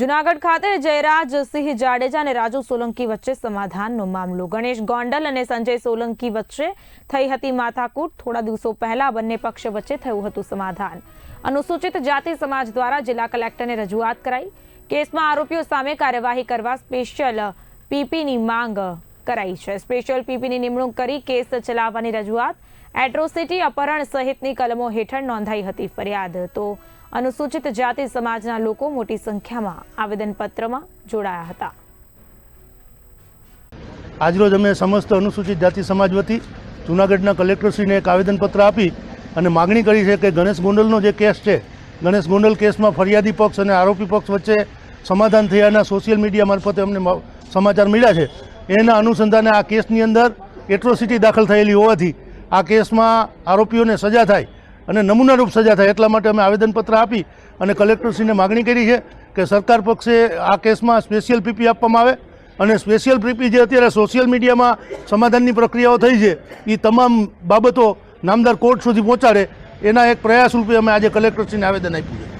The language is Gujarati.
જુનાગઢ ખાતે જયરાજસિંહ જાડેજા અને રાજુ સોલંકી વચ્ચે સમાધાનનો મામલો. ગણેશ ગોંડલ અને સંજય સોલંકી વચ્ચે થઈ હતી માથાકૂટ. થોડા દિવસો પહેલા બંને પક્ષ વચ્ચે થયું હતું સમાધાન. અનુસૂચિત જાતિ સમાજ દ્વારા જિલ્લા કલેક્ટરને રજૂઆત કરાઈ. કેસમાં આરોપીઓ સામે કાર્યવાહી કરવા સ્પેશિયલ પીપીની માંગ કરાઈ છે. સ્પેશિયલ પીપીની નિમણૂક કરી કેસ ચલાવવાની રજૂઆત. એટ્રોસિટી અપહરણ સહિતની કલમો હેઠળ નોંધાઈ હતી ફરિયાદ. તો અનુસૂચિત જાતિ સમાજના લોકો મોટી સંખ્યામાં આવેદનપત્રમાં જોડાયા હતા. આજરોજ અમે સમસ્ત અનુસૂચિત જાતિ સમાજ વતી જૂનાગઢના કલેક્ટરશ્રીને એક આવેદનપત્ર આપી અને માગણી કરી છે કે ગણેશ ગોંડલનો જે કેસ છે, ગણેશ ગોંડલ કેસમાં ફરિયાદી પક્ષ અને આરોપી પક્ષ વચ્ચે સમાધાન થયાના સોશિયલ મીડિયા મારફતે અમને સમાચાર મળ્યા છે. એના અનુસંધાને આ કેસની અંદર એટ્રોસિટી દાખલ થયેલી હોવાથી આ કેસમાં આરોપીઓને સજા થાય અને નમૂનારૂપ સજા થાય એટલા માટે અમે આવેદનપત્ર આપી અને કલેક્ટરશ્રીને માગણી કરી છે કે સરકાર પક્ષે આ કેસમાં સ્પેશિયલ પીપી આપવામાં આવે અને સ્પેશિયલ પીપી જે અત્યારે સોશિયલ મીડિયામાં સમાધાનની પ્રક્રિયાઓ થઈ છે એ તમામ બાબતો નામદાર કોર્ટ સુધી પહોંચાડે એના એક પ્રયાસ રૂપે અમે આજે કલેક્ટરશ્રીને આવેદન આપ્યું છે.